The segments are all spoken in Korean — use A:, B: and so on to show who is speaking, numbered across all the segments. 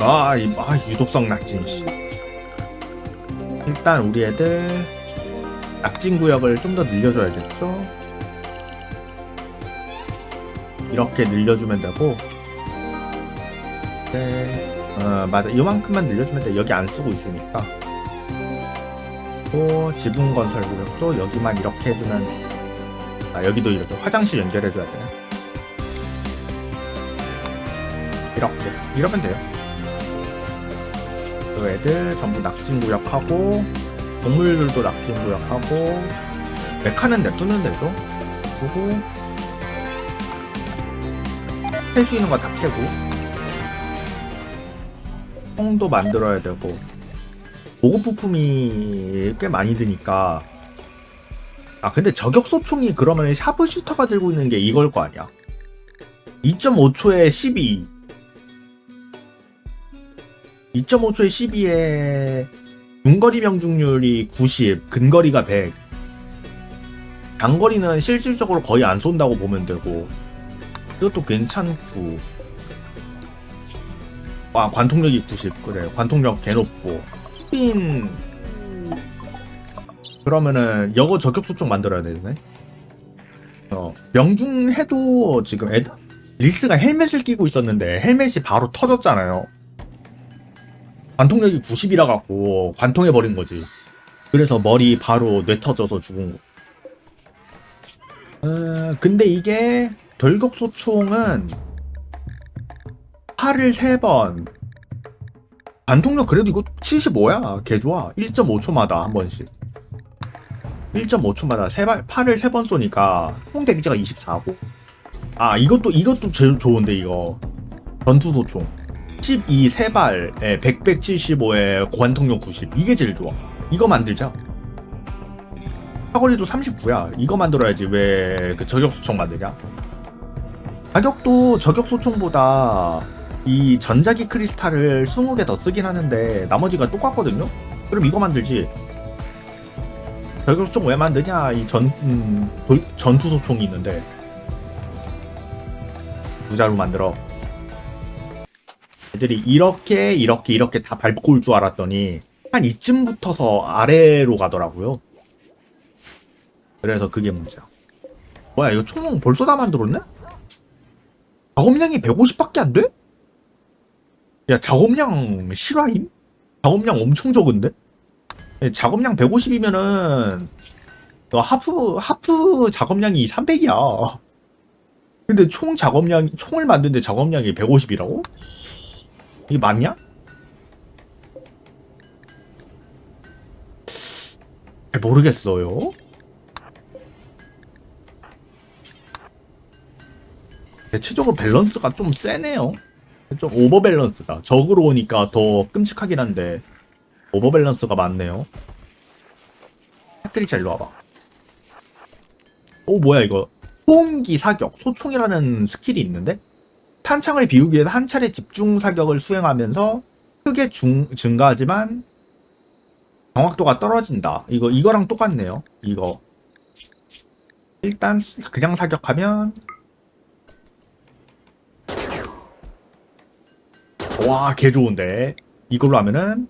A: 아, 이, 아 유독성 낙진. 씨. 일단 우리 애들 낙진 구역을 좀 더 늘려줘야겠죠. 이렇게 늘려주면 되고. 네, 어 맞아. 이만큼만 늘려주면 돼. 여기 안 쓰고 있으니까. 또 지붕 건설 구역도 여기만 이렇게 해주면 아 여기도 이렇게 화장실 연결해줘야 되네. 이렇게 이러면 돼요. 그 애들 전부 낙진 구역하고 동물들도 낙진 구역하고 메카는 냅두면 되죠 그리고 캘 수 있는 거 다 캐고 총도 만들어야 되고 보급 부품이 꽤 많이 드니까. 아 근데 저격 소총이 그러면 샤브 슈터가 들고 있는 게 이걸 거 아니야? 2.5초에 12 2.5초에 12에 중거리 명중률이 90, 근거리가 100. 장거리는 실질적으로 거의 안 쏜다고 보면 되고 이것도 괜찮고. 아 관통력이 90 그래 관통력 개 높고. 스핀. 그러면은 여거 저격소총 만들어야 되네. 어 명중해도 지금 애 리스가 헬멧을 끼고 있었는데 헬멧이 바로 터졌잖아요 관통력이 90이라 갖고 관통해 버린 거지. 그래서 머리 바로 뇌 터져서 죽은 거. 어, 근데 이게 돌격소총은 팔을 3번. 관통력 그래도 이거 75야. 개 좋아. 1.5초마다 한 번씩. 1.5초마다 세 발, 팔을 3번 쏘니까 총 데미지가 24고. 아, 이것도 이것도 제일 좋은데 이거. 전투 소총. 12 세발에 100, 175에 관통력 90 이게 제일 좋아. 이거 만들자. 사거리도 39야. 이거 만들어야지 왜 그 저격소총 만드냐? 가격도 저격소총보다 이 전자기 크리스탈을 20개 더 쓰긴 하는데 나머지가 똑같거든요? 그럼 이거 만들지. 저격소총 왜 만드냐? 이 전, 음, 돌- 전투소총이 있는데. 부자로 만들어 애들이 이렇게 이렇게 이렇게 다 밟고 올 줄 알았더니 한 이쯤 붙어서 아래로 가더라고요. 그래서 그게 문제야. 뭐야 이거 총 벌써 다 만들었네? 작업량이 150밖에 안 돼? 야 작업량 실화임? 작업량 엄청 적은데? 야, 작업량 150이면은 하프 하프 작업량이 300이야. 근데 총 작업량 총을 만드는데 작업량이 150이라고? 이게 맞냐? 잘 모르겠어요. 대체적으로 밸런스가 좀 세네요. 좀 오버 밸런스다. 적으로 오니까 더 끔찍하긴 한데 오버 밸런스가 많네요. 패트리차 일로 와봐. 오 뭐야 이거 소음기 사격 소총이라는 스킬이 있는데 탄창을 비우기 위해서 한 차례 집중 사격을 수행하면서 크게 중, 증가하지만 정확도가 떨어진다. 이거 이거랑 똑같네요. 이거 일단 그냥 사격하면 와, 개 좋은데. 이걸로 하면은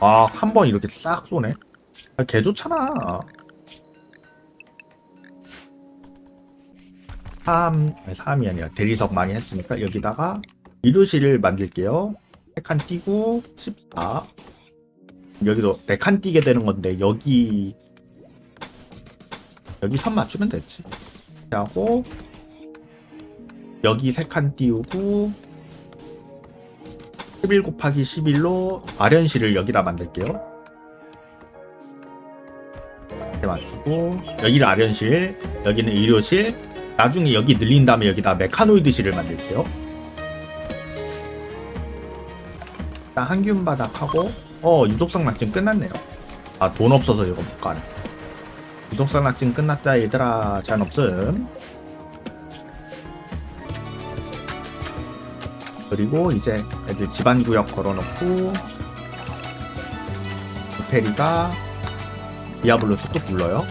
A: 아, 한 번 이렇게 싹 쏘네. 아, 개 좋잖아. 3, 3이 아니라 대리석 많이 했으니까 여기다가 이루실을 만들게요. 3칸 띄고 14. 여기도 4칸 띄게 되는 건데 여기 여기 선 맞추면 됐지. 하고 여기 3칸 띄우고 11 곱하기 11로 아련실을 여기다 만들게요. 이렇게 맞추고 여기는 아련실, 여기는 의료실, 나중에 여기 늘린 다음에 여기다 메카노이드 실을 만들게요. 일단 항균 바닥하고 어 유독성 낙진 끝났네요. 아 돈 없어서 이거 못 가네. 유독성 낙진 끝났다 얘들아 잔 없음. 그리고 이제 애들 집안 구역 걸어놓고 호텔이가 디아블로 툭툭 불러요.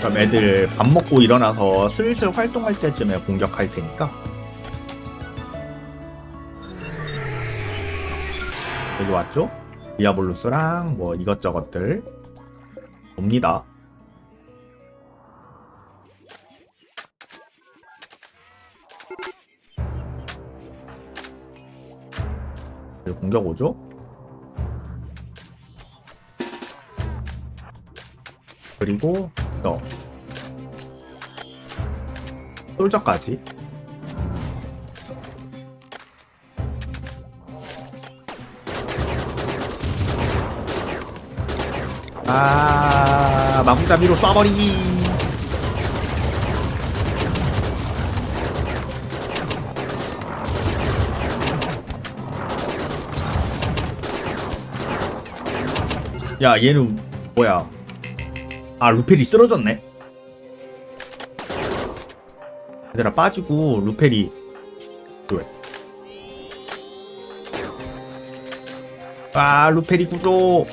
A: 그럼 애들 밥 먹고 일어나서 슬슬 활동할 때쯤에 공격할 테니까 여기 왔죠? 디아블루스랑 뭐 이것저것들 옵니다. 공격 오죠? 그리고 너 솔저까지? 아 마구잡이로 쏴버리기. 야 얘는 뭐야 아 루펠이 쓰러졌네. 얘들아 빠지고 루펠이 왜? 아 루펠이 구조.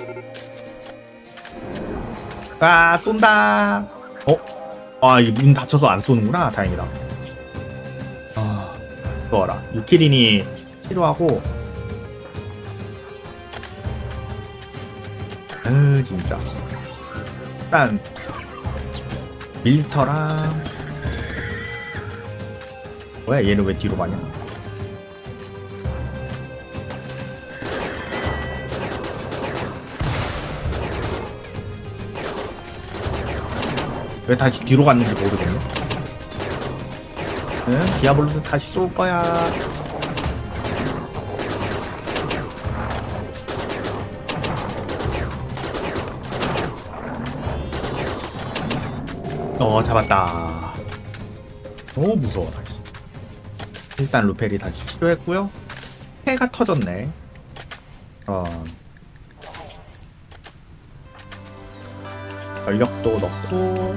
A: 아 쏜다. 어? 아이문 닫혀서 안 쏘는구나. 다행이다. 아. 좋아라. 유키린이 싫어하고. 으 진짜 일단 밀터랑 뭐야 얘는 왜 뒤로 가냐? 왜 다시 뒤로 갔는지 모르겠네. 응? 디아블로스 다시 쏠 거야 어 잡았다. 너무 무서워라 씨. 일단 루펠이 다시 치료했고요. 해가 터졌네. 어 전력도 넣고.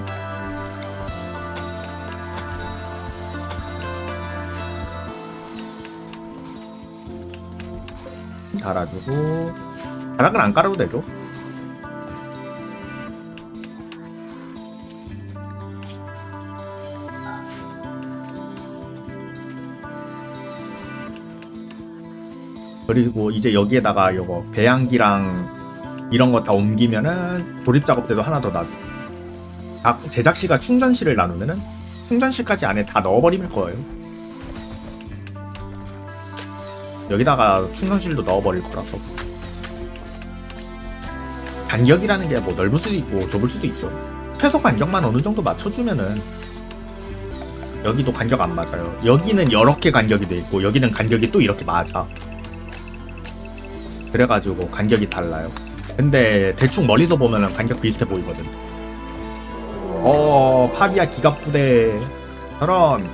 A: 달아주고. 바닥은 안 깔아도 되죠 그리고 이제 여기에다가 요거 배양기랑 이런 거 다 옮기면은 조립 작업 때도 하나 더 놔줘. 아, 제작시가 충전실을 나누면은 충전실까지 안에 다 넣어버리면 거예요. 여기다가 충전실도 넣어버릴 거라서. 간격이라는 게 뭐 넓을 수도 있고 좁을 수도 있죠. 최소 간격만 어느 정도 맞춰주면은 여기도 간격 안 맞아요. 여기는 이렇게 간격이 돼 있고 여기는 간격이 또 이렇게 맞아. 그래가지고 간격이 달라요. 근데 대충 멀리서 보면 간격 비슷해 보이거든. 어, 파비아 기갑 부대. 저런.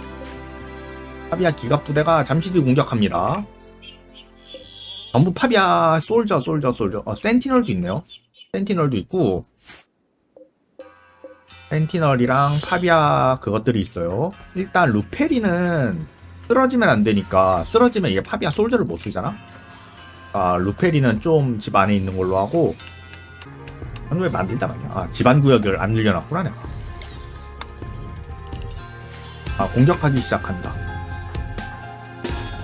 A: 파비아 기갑 부대가 잠시 뒤 공격합니다. 전부 파비아 솔저, 솔저, 솔저. 어, 센티널도 있네요. 센티널도 있고. 센티널이랑 파비아 그것들이 있어요. 일단 루페리는 쓰러지면 안 되니까 쓰러지면 이게 파비아 솔저를 못 쓰잖아. 아, 루페리는 좀 집 안에 있는 걸로 하고 왜 만들다 말이야 아, 집안 구역을 안 늘려놨구나 내가 아 공격하기 시작한다.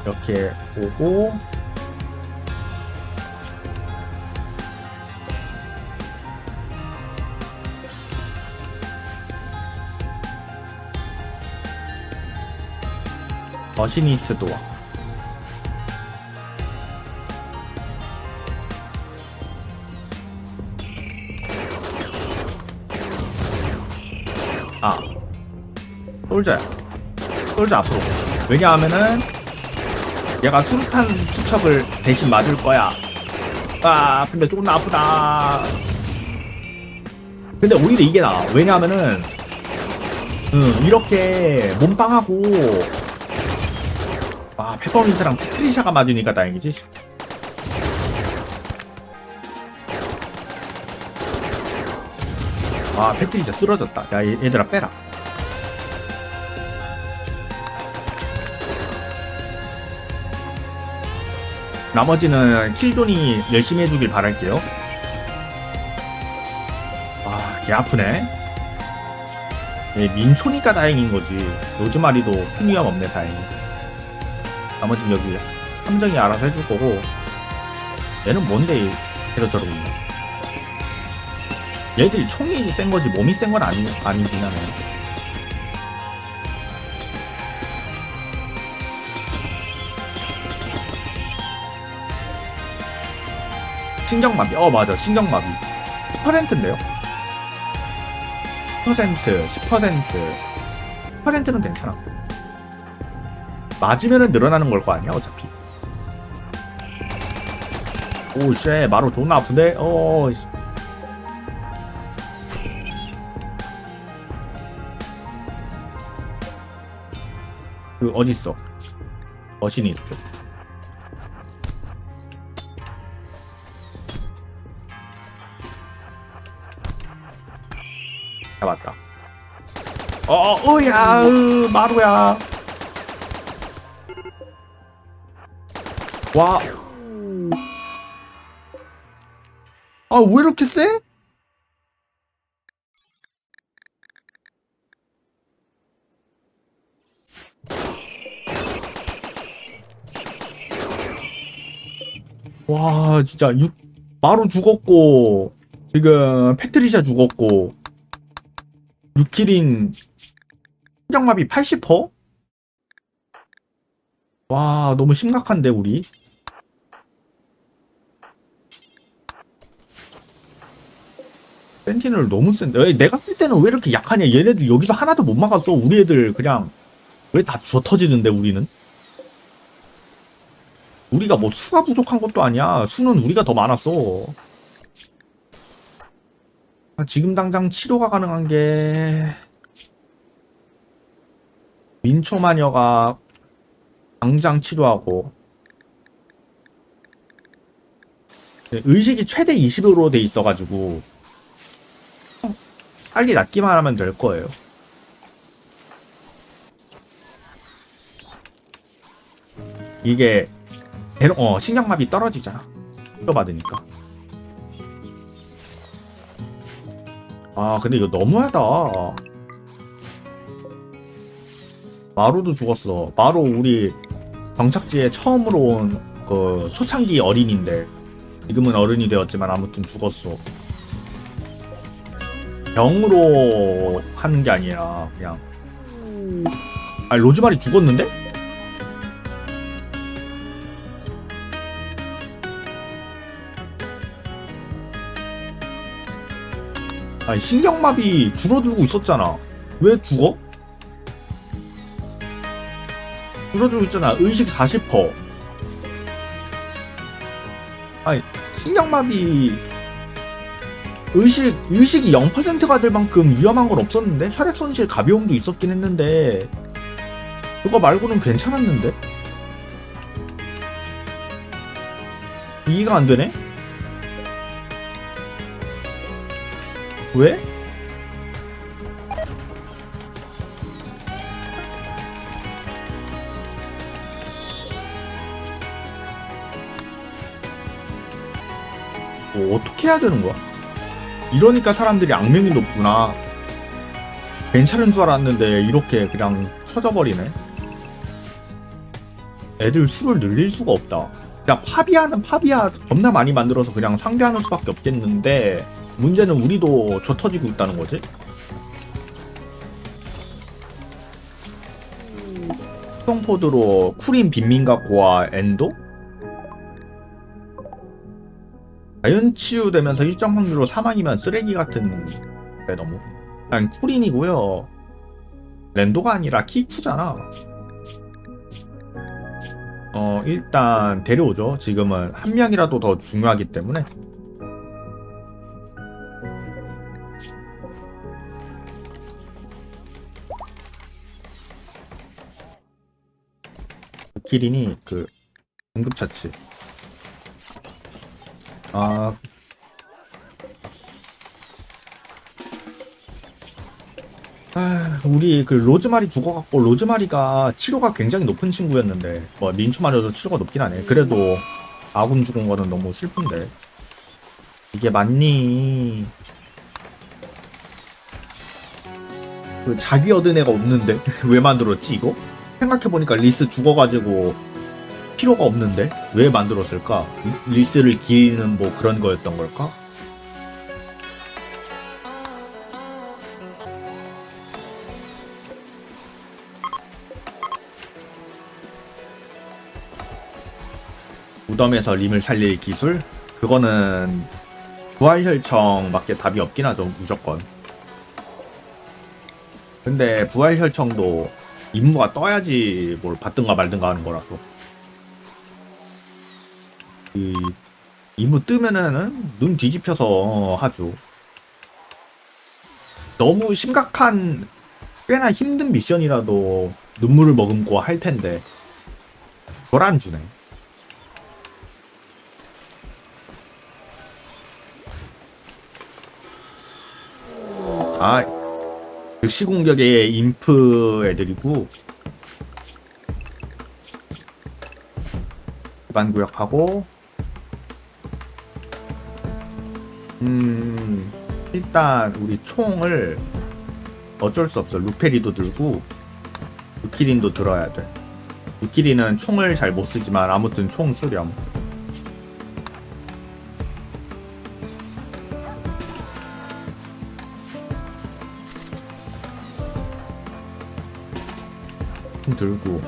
A: 이렇게 오고 머시니스트도 와 솔저야 솔저 앞으로. 왜냐하면은 얘가 수류탄 투척을 대신 맞을 거야. 아 근데 조금 아프다. 근데 오히려 이게 나아. 왜냐하면은 응 이렇게 몸빵하고 아 페퍼민트랑 트리샤가 맞으니까 다행이지. 아 패트리자 쓰러졌다. 야 얘- 얘들아 빼라 나머지는 킬존이 열심히 해주길 바랄게요 아 개 아프네 예, 민초니까 다행인 거지. 로즈마리도 큰 위험 없네, 다행히. 나머지 여기 함정이 알아서 해줄 거고. 얘는 뭔데 계속 저러고 있냐. 얘들이 총이 센 거지 몸이 센 건 아니, 아니긴 하네. 신경마비. 어, 맞아. 신경마비. 10%인데요? 10%, 10%. 10%는 괜찮아. 맞으면은 늘어나는 걸 거 아니야, 어차피. 오, 쉣. 마로 존나 아픈데? 어, 씨. 그, 어딨어? 머신이 있어. 잡았다. 어, 으야, 으, 마루야. 와. 아, 왜 이렇게 세? 와, 진짜, 육, 마루 죽었고, 지금, 패트리샤 죽었고, 유키린 심장마비 80%? 와 너무 심각한데 우리? 센티넬 너무 센데. 내가 쓸 때는 왜 이렇게 약하냐? 얘네들 여기서 하나도 못 막았어. 우리 애들 그냥 왜 다 주워 터지는데 우리는? 우리가 뭐 수가 부족한 것도 아니야. 수는 우리가 더 많았어. 아, 지금 당장 치료가 가능한 게 민초 마녀가 당장 치료하고 네, 의식이 최대 20으로 돼 있어가지고 빨리 낫기만 하면 될 거예요. 이게 어 신경마비 떨어지잖아. 치료 받으니까. 아 근데 이거 너무하다. 마루도 죽었어. 마루 우리 정착지에 처음으로 온 그 초창기 어린인데 지금은 어른이 되었지만 아무튼 죽었어. 병으로 하는 게 아니라 그냥. 아 로즈마리 죽었는데? 아니 신경마비 줄어들고 있었잖아. 왜 죽어? 줄어들고 있잖아. 의식 40%. 아니 신경마비 의식 의식이 0%가 될 만큼 위험한 건 없었는데 혈액 손실 가벼움도 있었긴 했는데 그거 말고는 괜찮았는데 이해가 안 되네. 왜? 뭐 어떻게 해야 되는 거야? 이러니까 사람들이 악명이 높구나. 괜찮은 줄 알았는데 이렇게 그냥 쳐져버리네. 애들 수를 늘릴 수가 없다. 그냥 파비아는 파비아 겁나 많이 만들어서 그냥 상대하는 수밖에 없겠는데 문제는 우리도 져 터지고 있다는 거지. 수성포드로 쿠린 빈민가 고아 엔도 자연 치유되면서 일정 확률로 사망이면 쓰레기 같은 데 너무 그냥 쿠린이고요. 랜도가 아니라 키쿠잖아. 어 일단 데려오죠. 지금은 한 명이라도 더 중요하기 때문에 기린이 그 응급처치. 아. 아, 우리 그 로즈마리 죽어갖고 로즈마리가 치료가 굉장히 높은 친구였는데 뭐 민초마리도 치료가 높긴 하네. 그래도 아군 죽은 거는 너무 슬픈데 이게 맞니? 그 자기 얻은 애가 없는데 왜 만들었지 이거? 생각해보니까 리스 죽어가지고 필요가 없는데 왜 만들었을까? 리- 리스를 기리는 뭐 그런 거였던 걸까? 무덤에서 림을 살릴 기술? 그거는 부활혈청밖에 답이 없긴 하죠 무조건 근데 부활혈청도 임무가 떠야지 뭘 받든가 말든가 하는 거라서. 이 임무 뜨면은 눈 뒤집혀서 하죠. 너무 심각한 꽤나 힘든 미션이라도 눈물을 머금고 할 텐데 그걸 안 주네. 아 즉시 공격의 인프 애들이고 기반 구역하고 음 일단 우리 총을 어쩔 수 없어. 루페리도 들고 루키린도 들어야 돼. 루키린은 총을 잘 못 쓰지만 아무튼 총 쓰렴 총 들고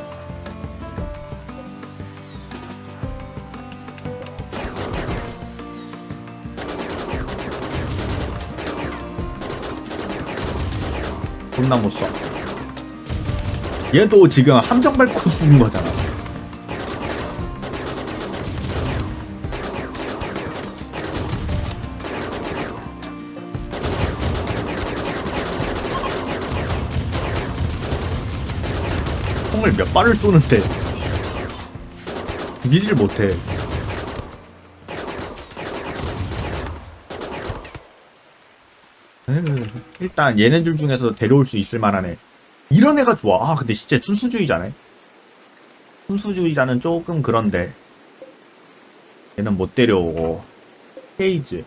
A: 존나 못 써. 얘도 지금 함정 밟고 쓰는 거잖아. 총을 몇 발을 쏘는데 미질 못해. 일단 얘네들 중에서 데려올 수 있을 애. 이런 애가 좋아. 아, 근데 진짜 순수주의자네. 순수주의자는 조금 그런데. 얘는 못 데려오고. 헤이즈,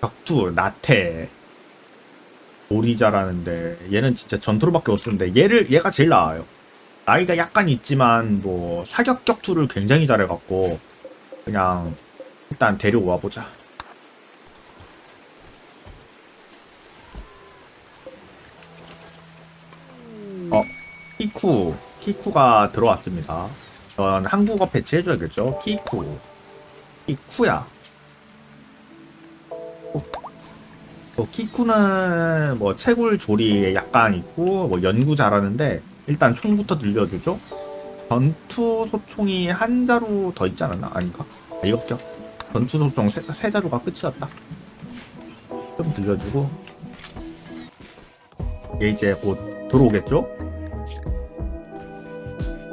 A: 격투, 나태. 오리자라는데 얘는 진짜 전투로밖에 못 쓰는데 얘를 얘가 제일 나아요. 나이가 약간 있지만 뭐 사격 격투를 굉장히 잘해갖고 그냥 일단 데려와 보자. 어, 키쿠. 키쿠가 들어왔습니다. 전 한국어 패치해줘야겠죠? 키쿠. 키쿠야. 어, 어, 키쿠는 뭐 채굴 조리에 약간 있고, 뭐 연구 잘하는데, 일단 총부터 들려주죠? 전투 소총이 한 자루 더 있지 않았나? 아닌가? 아, 이거 껴. 전투 소총 세, 세 자루가 끝이었다. 좀 들려주고. 얘 이제 곧 들어오겠죠?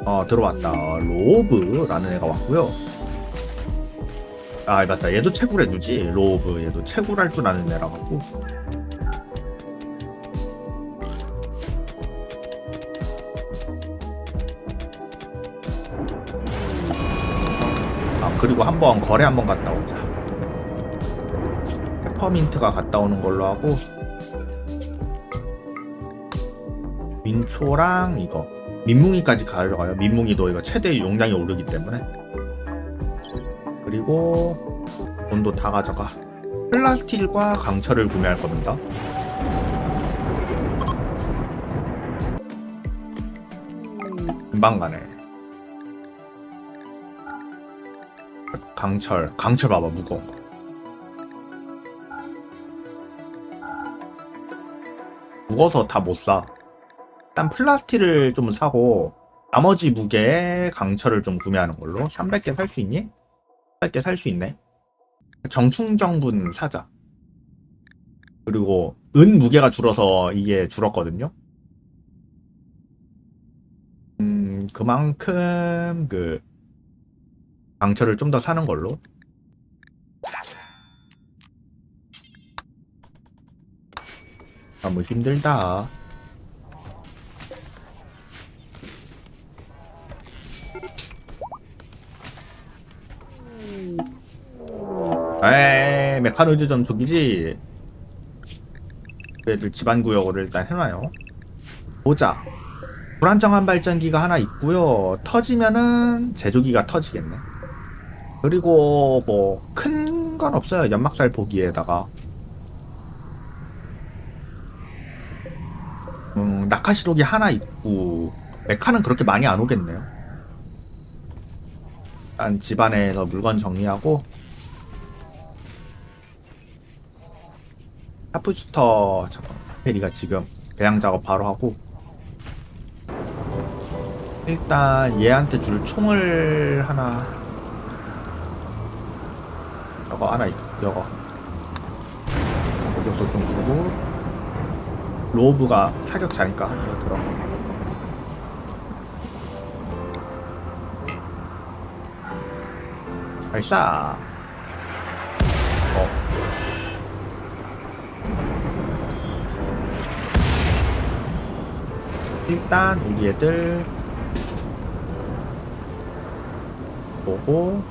A: 어 들어왔다 로브라는 애가 왔고요 아 맞다 얘도 채굴해주지 로브 얘도 채굴할 줄 아는 애라 갖고 그리고 한번 거래 한번 갔다 오자 페퍼민트가 갔다 오는 걸로 하고 민초랑 이거 민뭉이까지 가려가요. 민뭉이도 이거 최대 용량이 오르기 때문에. 그리고 돈도 다 가져가. 플라스틸과 강철을 구매할 겁니다. 금방 가네. 강철, 강철 봐봐 무거운 거. 무거워서 다 못 사. 일단 플라스틱을 좀 사고 나머지 무게에 강철을 좀 구매하는 걸로 300개 살 수 있니? 300개 살 수 있네 정충정분 사자 그리고 은 무게가 줄어서 이게 줄었거든요 음 그만큼 그 강철을 좀 더 사는 걸로 너무 힘들다 에이 메카노즈 전투기지 그 애들 집안 구역을 일단 해놔요 보자. 불안정한 발전기가 하나 있고요. 터지면은 제조기가 터지겠네. 그리고 뭐 큰 건 없어요. 연막살 보기에다가. 음, 낙하시록이 하나 있고 메카는 그렇게 많이 안 오겠네요. 일단 집안에서 물건 정리하고 하프슈터 페리가 지금 배양 작업 바로 하고 일단 얘한테 줄 총을 하나 저거 하나 있- 저거. 이것도 좀 주고. 로브가 타격 잘니까 이거 들어. 발사. 어. 일단 우리 애들 보고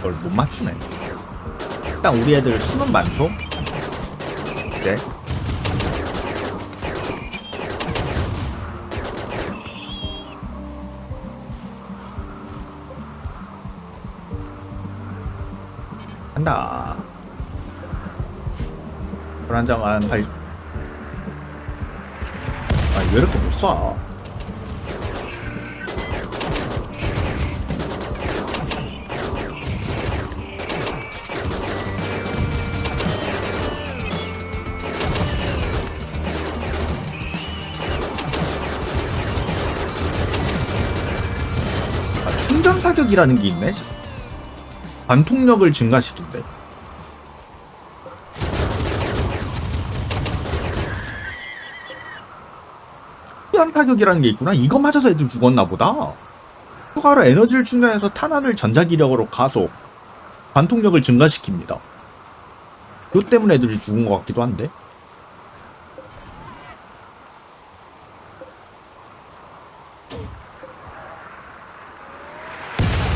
A: 이걸 못 맞추네 일단 우리 애들 수는 많죠? 네 한다. 불안정한 발. 아, 왜 이렇게 못 쏴? 충전 사격이라는 게 있네. 관통력을 증가시킨대. 시한 타격이라는 게 있구나. 이거 맞아서 애들 죽었나 보다. 추가로 에너지를 충전해서 탄환을 전자기력으로 가속, 관통력을 증가시킵니다. 요 때문에 애들이 죽은 것 같기도 한데.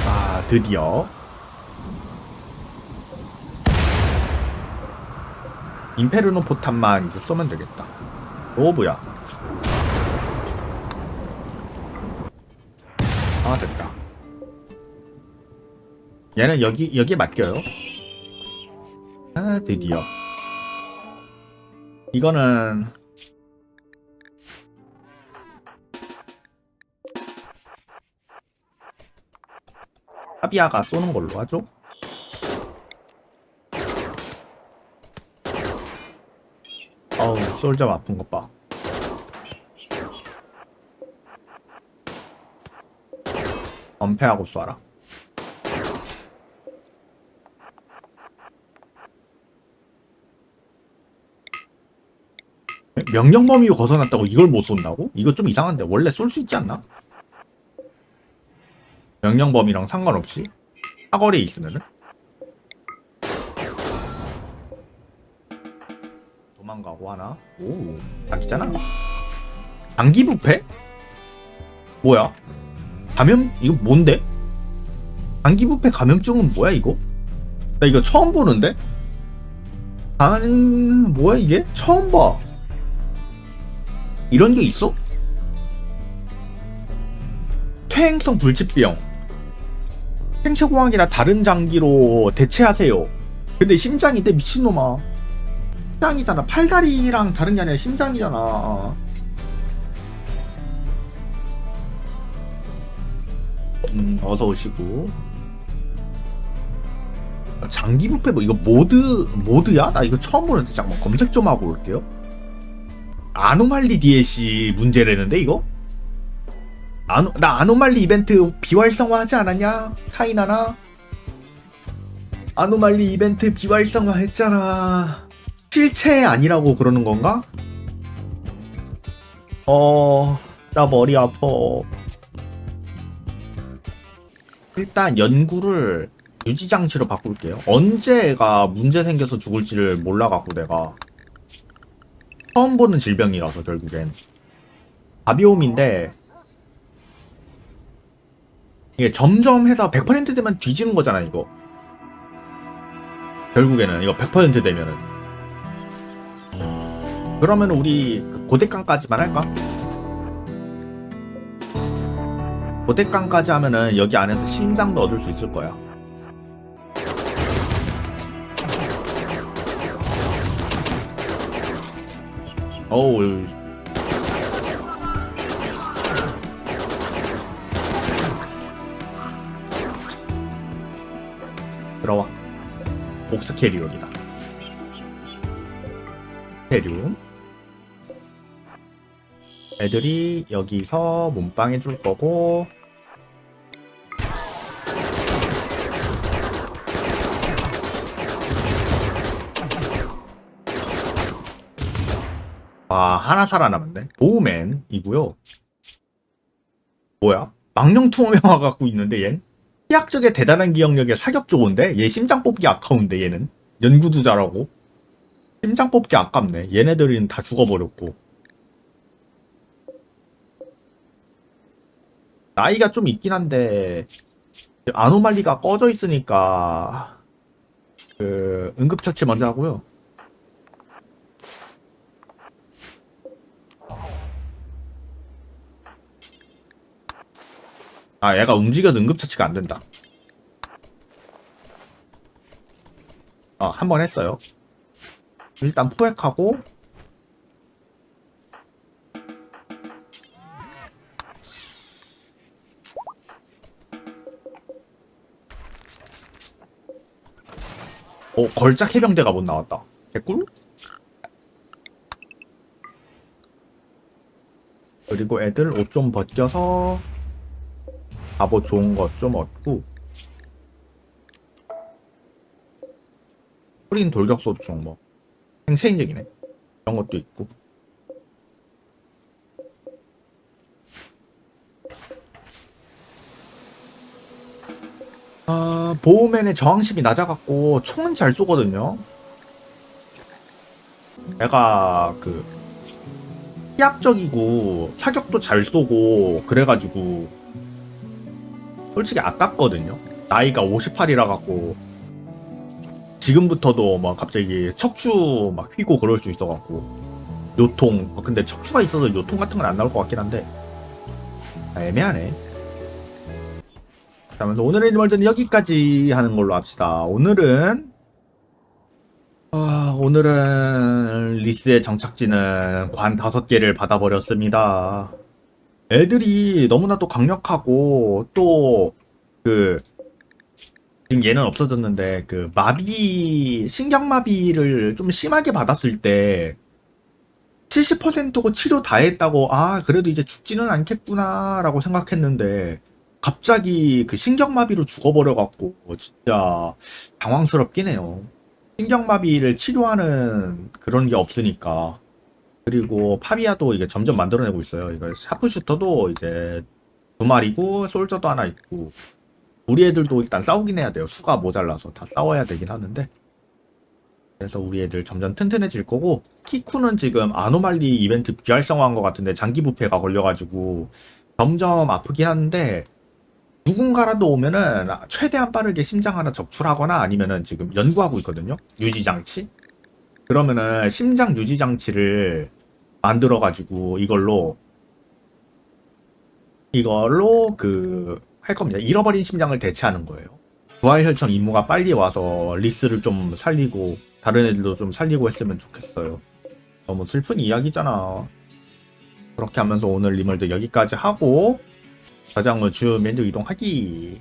A: 아, 드디어. 임페르노 포탄만 이제 쏘면 되겠다. 로브야. 아 됐다. 얘는 여기 여기 맡겨요. 아 드디어. 이거는 파비아가 쏘는 걸로 하죠. 어우 솔점 아픈 것 봐. 엄폐하고 쏴라. 명령 범위 벗어났다고 이걸 못 쏜다고? 이거 좀 이상한데 원래 쏠 수 있지 않나? 명령 범위랑 상관없이 사거리에 있으면은 도망가고 하나 오 닭이잖아 장기 부패? 뭐야? 감염 이거 뭔데? 장기 부패 감염증은 뭐야 이거? 나 이거 처음 보는데? 안 뭐야 이게? 처음 봐. 이런 게 있어? 퇴행성 불치병. 생체공학이나 다른 장기로 대체하세요. 근데 심장인데 미친놈아. 심장이잖아. 팔다리랑 다른 게 아니라 심장이잖아. 음, 어서 오시고. 장기 부패 뭐 이거 모드 모드야? 나 이거 처음 보는데 잠깐만 검색 좀 하고 올게요. 아노말리 DLC 문제라는데 이거? 아노 나 아노말리 이벤트 비활성화 하지 않았냐? 카이나나? 아노말리 이벤트 비활성화 했잖아. 실체 아니라고 그러는 건가? 어, 나 머리 아파. 일단 연구를 유지장치로 바꿀게요. 언제가 문제 생겨서 죽을지를 몰라갖고 내가 처음 보는 질병이라서 결국엔 바비옴인데 이게 점점 해서 100% 되면 뒤지는 거잖아 이거. 결국에는 이거 100% 되면은. 그러면 우리 그 고대강까지만 할까? 고대강까지 하면은 여기 안에서 심장도 얻을 수 있을 거야. 어우 들어와. 복스 캐리온이다. 캐리온. 애들이 여기서 몸빵 해줄 거고. 아 하나 살아남았네. 보우맨이고요. 뭐야? 망령 투명화 갖고 있는데 얜 희약적의 대단한 기억력에 사격 좋은데 얘 심장 뽑기 아까운데 얘는. 연구도 잘하고. 심장 뽑기 아깝네. 얘네들은 다 죽어버렸고. 나이가 좀 있긴 한데 아노말리가 꺼져 있으니까 그 응급처치 먼저 하고요 아 얘가 움직여도 응급처치가 안 된다. 아 한 번 했어요. 일단 포획하고. 어 걸작 해병대가 못 나왔다. 개꿀? 그리고 애들 옷 좀 벗겨서 갑옷 좋은 것 좀 얻고. 프린 돌격소 좀뭐 생체 인증이네. 이런 것도 있고. 아 보호맨의 저항심이 낮아갖고 총은 잘 쏘거든요. 애가 그 희약적이고 사격도 잘 쏘고 그래가지고 솔직히 아깝거든요. 나이가 58이라 갖고 지금부터도 막 갑자기 척추 막 휘고 그럴 수 있어 갖고 요통 어, 근데 척추가 있어서 요통 같은 건 안 나올 것 같긴 한데 아, 애매하네. 자, 그래서 오늘의 일몰전 여기까지 하는 걸로 합시다. 오늘은 아, 오늘은 리스의 정착지는 관 다섯 개를 받아버렸습니다. 애들이 너무나도 강력하고 또 그 지금 얘는 없어졌는데 그 마비 신경마비를 좀 심하게 받았을 때 70%고 치료 다 했다고 아 그래도 이제 죽지는 않겠구나라고 생각했는데 갑자기 그 신경마비로 죽어버려 갖고 진짜 당황스럽긴 해요. 신경마비를 치료하는 그런 게 없으니까 그리고 파비아도 이게 점점 만들어내고 있어요. 이거 샤프슈터도 이제 두 마리고 솔저도 하나 있고 우리 애들도 일단 싸우긴 해야 돼요. 수가 모자라서 다 싸워야 되긴 하는데 그래서 우리 애들 점점 튼튼해질 거고 키쿠는 지금 아노말리 이벤트 비활성화한 것 같은데 장기 부패가 걸려가지고 점점 아프긴 하는데 누군가라도 오면은 최대한 빠르게 심장 하나 적출하거나 아니면은 지금 연구하고 있거든요. 유지 장치. 그러면은 심장 유지 장치를 만들어 가지고 이걸로 이걸로 그 할 겁니다. 잃어버린 심장을 대체하는 거예요. 부활혈청 임무가 빨리 와서 리스를 좀 살리고 다른 애들도 좀 살리고 했으면 좋겠어요. 너무 슬픈 이야기잖아. 그렇게 하면서 오늘 리멀도 여기까지 하고 저장을 주 메뉴 이동하기.